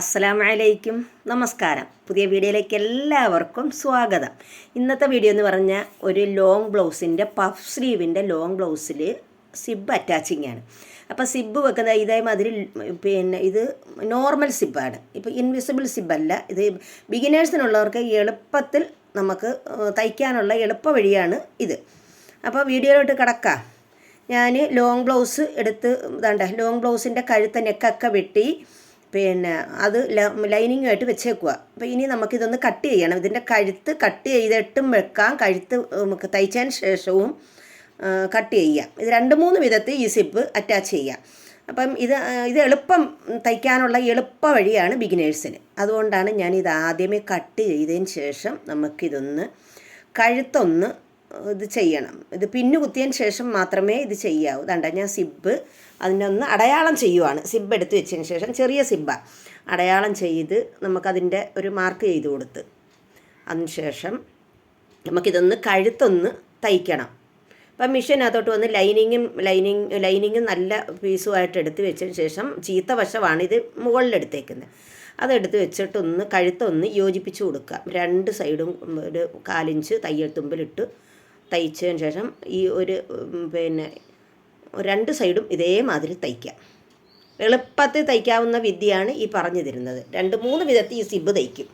അസ്സലാമലൈക്കും. നമസ്കാരം. പുതിയ വീഡിയോയിലേക്ക് എല്ലാവർക്കും സ്വാഗതം. ഇന്നത്തെ വീഡിയോ എന്ന് പറഞ്ഞാൽ ഒരു ലോങ് ബ്ലൗസിന്റെ പഫ് സ്ലീവിന്റെ ലോങ് ബ്ലൗസിൽ സിബ് അറ്റാച്ചിങ് ആണ്. അപ്പോൾ സിബ് വെക്കുന്ന ഇതേമാതിരി പിന്നെ ഇത് നോർമൽ സിബാണ് ഇപ്പോൾ ഇൻവിസിബിൾ സിബല്ല ഇത് ബിഗിനേഴ്സിനുള്ളവർക്ക് എളുപ്പത്തിൽ നമുക്ക് തയ്ക്കാനുള്ള എളുപ്പ വഴിയാണ് ഇത്. അപ്പോൾ വീഡിയോയിലോട്ട് കിടക്കാം. ഞാൻ ലോങ് ബ്ലൗസ് എടുത്ത് ഇതാണ്ട ലോങ് ബ്ലൗസിന്റെ കഴുത്ത നെക്കൊക്കെ വെട്ടി പിന്നെ അത് ലൈനിങ്ങുമായിട്ട് വെച്ചേക്കുക അപ്പോൾ ഇനി നമുക്കിതൊന്ന് കട്ട് ചെയ്യണം. ഇതിന്റെ കഴുത്ത് കട്ട് ചെയ്തിട്ടും വെക്കാം. കഴുത്ത് നമുക്ക് തയ്ച്ചതിന് ശേഷവും കട്ട് ചെയ്യാം. ഇത് രണ്ട് മൂന്ന് വിധത്തിൽ ഈ സിപ്പ് അറ്റാച്ച് ചെയ്യാം. അപ്പം ഇത് ഇത് എളുപ്പം തയ്ക്കാനുള്ള എളുപ്പ വഴിയാണ് ബിഗിനേഴ്സിന് അതുകൊണ്ടാണ് ഞാൻ ഇത് ആദ്യമേ കട്ട് ചെയ്തതിന് ശേഷം നമുക്കിതൊന്ന് കഴുത്തൊന്ന് ഇത് ചെയ്യണം. ഇത് പിന്നു കുത്തിയതിന് ശേഷം മാത്രമേ ഇത് ചെയ്യാവൂ. കണ്ട ഞാൻ സിബ് അതിനൊന്ന് അടയാളം ചെയ്യുവാണ്. സിബ് എടുത്ത് വെച്ചതിന് ശേഷം ചെറിയ സിബ്ബാണ് അടയാളം ചെയ്ത് നമുക്കതിന്റെ ഒരു മാർക്ക് ചെയ്ത് കൊടുത്ത്. അതിനുശേഷം നമുക്കിതൊന്ന് കഴുത്തൊന്ന് തയ്ക്കണം. അപ്പം മിഷീനകത്തോട്ട് വന്ന് ലൈനിങ്ങും ലൈനിങ് ലൈനിങ്ങും നല്ല പീസുമായിട്ട് എടുത്ത് വെച്ചതിന് ശേഷം ചീത്ത വശമാണ് ഇത് മുകളിലെടുത്തേക്കുന്നത്. അതെടുത്ത് വെച്ചിട്ടൊന്ന് കഴുത്തൊന്ന് യോജിപ്പിച്ച് കൊടുക്കുക. രണ്ട് സൈഡും ഒരു കാലിഞ്ച് തയ്യൽ തുമ്പിലിട്ട് തയ്ച്ചതിന് ശേഷം ഈ ഒരു പിന്നെ രണ്ട് സൈഡും ഇതേമാതിരി തയ്ക്കാം. എളുപ്പത്തിൽ തയ്ക്കാവുന്ന വിദ്യയാണ് ഈ പറഞ്ഞു തരുന്നത് രണ്ട് മൂന്ന് വിധത്തിൽ ഈ സിബ് തയ്ക്കും.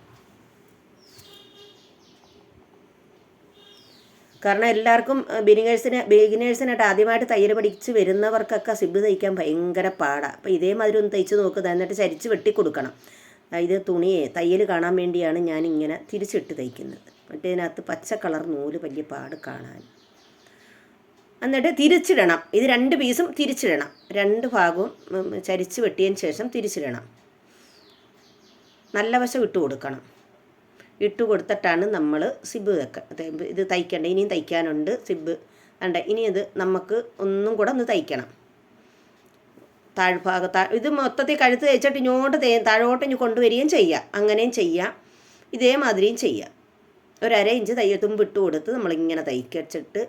കാരണം എല്ലാവർക്കും ബിഗിനേഴ്സിന് ബിഗിനേഴ്സിനായിട്ട് ആദ്യമായിട്ട് തയ്യൽ പഠിച്ച് വരുന്നവർക്കൊക്കെ സിബ് തയ്ക്കാൻ ഭയങ്കര പാടാണ് അപ്പോൾ ഇതേമാതിരി ഒന്ന് തയ്ച്ച് നോക്കുക എന്നിട്ട് ചരിച്ച് വെട്ടി കൊടുക്കണം ഇത് തുണിയെ തയ്യൽ കാണാൻ വേണ്ടിയാണ് ഞാൻ ഇങ്ങനെ തിരിച്ചിട്ട് തയ്ക്കുന്നത്. മറ്റേതിനകത്ത് പച്ച കളർ നൂൽ വലിയ പാട് കാണാൻ. എന്നിട്ട് തിരിച്ചിടണം. ഇത് രണ്ട് പീസും തിരിച്ചിടണം. രണ്ട് ഭാഗവും ചരിച്ച് വെട്ടിയതിന് ശേഷം തിരിച്ചിടണം. നല്ല വശം ഇട്ട് കൊടുക്കണം. ഇട്ട് കൊടുത്തിട്ടാണ് നമ്മൾ സിബ് വെക്ക ഇത് തയ്ക്കേണ്ടത് ഇനിയും തയ്ക്കാനുണ്ട് സിബ്. വേണ്ട ഇനി ഇത് നമുക്ക് ഒന്നും കൂടെ ഒന്ന് തയ്ക്കണം. താഴ്ഭാഗത്ത് ഇത് മൊത്തത്തിൽ കഴുത്ത് തേച്ചിട്ട് ഇങ്ങോട്ട് തേ താഴോട്ട് ഇനി കൊണ്ടുവരികയും ചെയ്യാം. അങ്ങനെയും ചെയ്യാം. ഇതേമാതിരിയും ചെയ്യാം. ഒരു അര ഇഞ്ച് തയ്യത്തും വിട്ട് കൊടുത്ത് നമ്മളിങ്ങനെ തയ്ക്കച്ചിട്ട്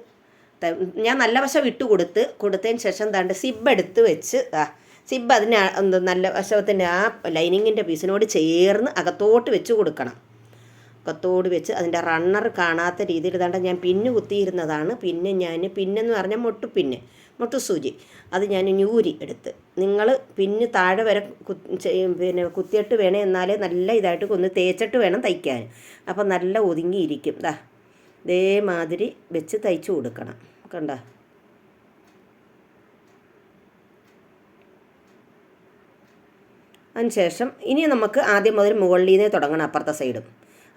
ഞാൻ നല്ല വശം ഇട്ട് കൊടുത്ത് കൊടുത്തതിന് ശേഷം എന്താണ്ട് സിബ് എടുത്ത് വെച്ച് ആ സിബ് അതിന് എന്താ നല്ല വശത്തിന്റെ ആ ലൈനിങ്ങിന്റെ പീസിനോട് ചേർന്ന് അകത്തോട്ട് വെച്ച് കൊടുക്കണം. അകത്തോട് വെച്ച് അതിന്റെ റണ്ണർ കാണാത്ത രീതിയിൽ ഇതാണ്ട് ഞാൻ പിന്ന് കുത്തിയിരുന്നതാണ്. പിന്നെ ഞാൻ പിന്നെന്ന് പറഞ്ഞാൽ മുട്ടുപിന്ന് മുട്ടുസൂചി അത് ഞാൻ ഞൂരി എടുത്ത്. നിങ്ങൾ പിന്ന് താഴെ വരെ പിന്നെ കുത്തിയിട്ട് വേണേ എന്നാലേ നല്ല ഇതായിട്ട് കൊന്ന് തേച്ചിട്ട് വേണം തയ്ക്കാൻ. അപ്പോൾ നല്ല ഒതുങ്ങിയിരിക്കും. ദാ ഇതേമാതിരി വെച്ച് തയ്ച്ചു കൊടുക്കണം. കണ്ട? അതിനുശേഷം ഇനി നമുക്ക് ആദ്യം മുതൽ മുകളിൽ നിന്നേ തുടങ്ങണം അപ്പുറത്തെ സൈഡും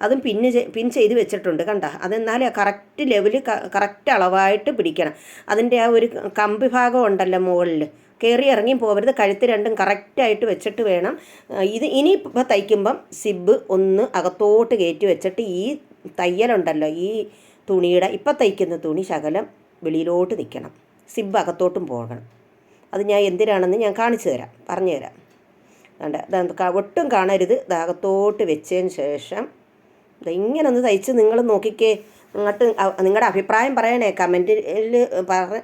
അതും പിന്ന് പിൻ ചെയ്ത് വെച്ചിട്ടുണ്ട് കണ്ട. അതെന്നാലേ കറക്റ്റ് ലെവൽ കറക്റ്റ് അളവായിട്ട് പിടിക്കണം. അതിന്റെ ആ ഒരു കമ്പി ഭാഗം ഉണ്ടല്ലോ മുകളിൽ കയറി ഇറങ്ങി പോകരുത് കഴുത്ത് രണ്ടും കറക്റ്റായിട്ട് വെച്ചിട്ട് വേണം. ഇത് ഇനിയിപ്പോൾ തയ്ക്കുമ്പം സിബ് ഒന്ന് അകത്തോട്ട് കയറ്റി വെച്ചിട്ട് ഈ തയ്യലുണ്ടല്ലോ ഈ തുണിയുടെ ഇപ്പം തയ്ക്കുന്ന തുണി ശകലം വെളിയിലോട്ട് നിൽക്കണം സിബ് അകത്തോട്ടും പോകണം. അത് ഞാൻ എന്തിനാണെന്ന് ഞാൻ കാണിച്ചു തരാം. പറഞ്ഞു തരാം ഒട്ടും കാണരുത്. അകത്തോട്ട് വെച്ചതിന് ശേഷം ഇങ്ങനെ ഒന്ന് തയ്ച്ച് നിങ്ങൾ നോക്കിക്കേ. അങ്ങോട്ട് നിങ്ങളുടെ അഭിപ്രായം പറയണേ കമന്റിൽ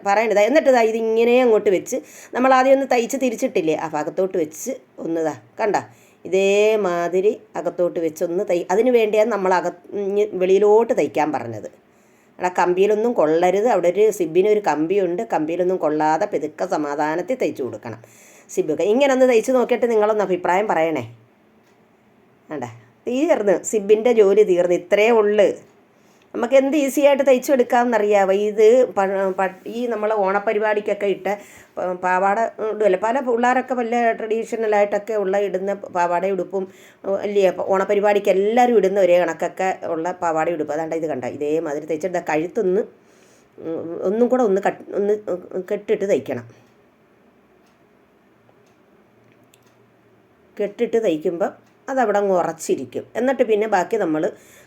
പറയണത് എന്നിട്ട് ഇതാ ഇതിങ്ങനെ അങ്ങോട്ട് വെച്ച് നമ്മൾ ആദ്യം ഒന്ന് തയ്ച്ച് തിരിച്ചിട്ടില്ലേ? ആ ഭാഗത്തോട്ട് വെച്ച് ഒന്നതാ കണ്ട? ഇതേമാതിരി അകത്തോട്ട് വെച്ചൊന്ന് തൈ അതിന് വേണ്ടിയാണ് നമ്മൾ അക വെളിയിലോട്ട് തയ്ക്കാൻ പറഞ്ഞത്. അവിടെ കമ്പിയിലൊന്നും കൊള്ളരുത്. അവിടെ ഒരു സിബിനൊരു കമ്പിയുണ്ട്. കമ്പിയിലൊന്നും കൊള്ളാതെ പെതുക്കെ സമാധാനത്തിൽ തയ്ച്ചു കൊടുക്കണം. സിബൊക്കെ ഇങ്ങനെ ഒന്ന് തയ്ച്ച് നോക്കിയിട്ട് നിങ്ങളൊന്ന് അഭിപ്രായം പറയണേ. വേണ്ട തീർന്ന് സിബിന്റെ ജോലി തീർന്ന് ഇത്രയേ ഉള്ളു. നമുക്ക് എന്ത് ഈസി ആയിട്ട് തയ്ച്ചു എടുക്കാമെന്നറിയാവോ ഇത് ഈ നമ്മൾ ഓണപ്പരിപാടിക്കൊക്കെ ഇട്ട പാവാട ഇടുമല്ലോ പല പിള്ളേരൊക്കെ വല്ല ട്രഡീഷണലായിട്ടൊക്കെ ഉള്ള ഇടുന്ന പാവാട ഉടുപ്പും അല്ലേ? ഓണപ്പരിപാടിക്ക് എല്ലാവരും ഇടുന്ന ഒരേ കണക്കൊക്കെ ഉള്ള പാവാട ഉടുപ്പ്. അതാണ്ട് ഇത് കണ്ട? ഇതേമാതിരി തയ്ച്ചെടുത്ത കഴുത്തൊന്ന് ഒന്നും കൂടെ ഒന്ന് കട്ട് ഒന്ന് കെട്ടിട്ട് തയ്ക്കണം. കെട്ടിട്ട് തയ്ക്കുമ്പോൾ അതവിടെ അങ്ങ് ഉറച്ചിരിക്കും. എന്നിട്ട് പിന്നെ ബാക്കി നമ്മൾ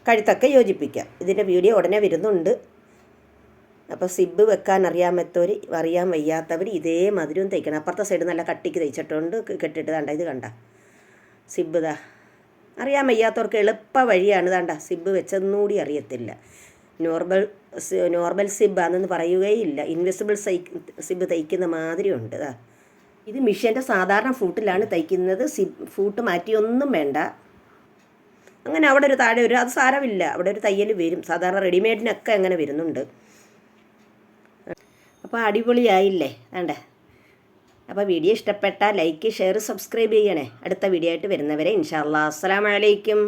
കഴുത്തൊക്കെ യോജിപ്പിക്കാം. ഇതിന്റെ വീഡിയോ ഉടനെ വരുന്നുണ്ട്. അപ്പോൾ സിബ് വെക്കാൻ അറിയാമത്തവർ അറിയാൻ വയ്യാത്തവർ ഇതേ മധുരവും തയ്ക്കണം. അപ്പുറത്തെ സൈഡ് നല്ല കട്ടിക്ക് തയ്ച്ചിട്ടുണ്ട്. കെട്ടിട്ട് കണ്ട ഇത് കണ്ട. സിബ് ദാ. അറിയാൻ വയ്യാത്തവർക്ക് എളുപ്പ വഴിയാണ് ഇതാണ്ട സിബ് വെച്ചെന്നുകൂടി അറിയത്തില്ല. നോർമൽ നോർമൽ സിബ് ആണെന്ന് പറയുകയില്ല. ഇൻവിസിബിൾ സൈ സിബ് തയ്ക്കുന്ന മാതിരി ഉണ്ട് ഇതാ ഇത് മിഷ്യന്റെ സാധാരണ ഫൂട്ടിലാണ് തയ്ക്കുന്നത്. സി ഫൂട്ട് മാറ്റിയൊന്നും വേണ്ട. അങ്ങനെ അവിടെ ഒരു താഴെ ഒരു അത് സാരമില്ല. അവിടെ ഒരു തയ്യൽ വരും. സാധാരണ റെഡിമെയ്ഡിനൊക്കെ അങ്ങനെ വരുന്നുണ്ട്. അപ്പോൾ അടിപൊളിയായില്ലേ? വേണ്ടേ അപ്പോൾ വീഡിയോ ഇഷ്ടപ്പെട്ടാൽ ലൈക്ക് ഷെയർ സബ്സ്ക്രൈബ് ചെയ്യണേ. അടുത്ത വീഡിയോ ആയിട്ട് വരുന്നവരെ ഇൻഷാല്ലാ അസ്സലാമലൈക്കും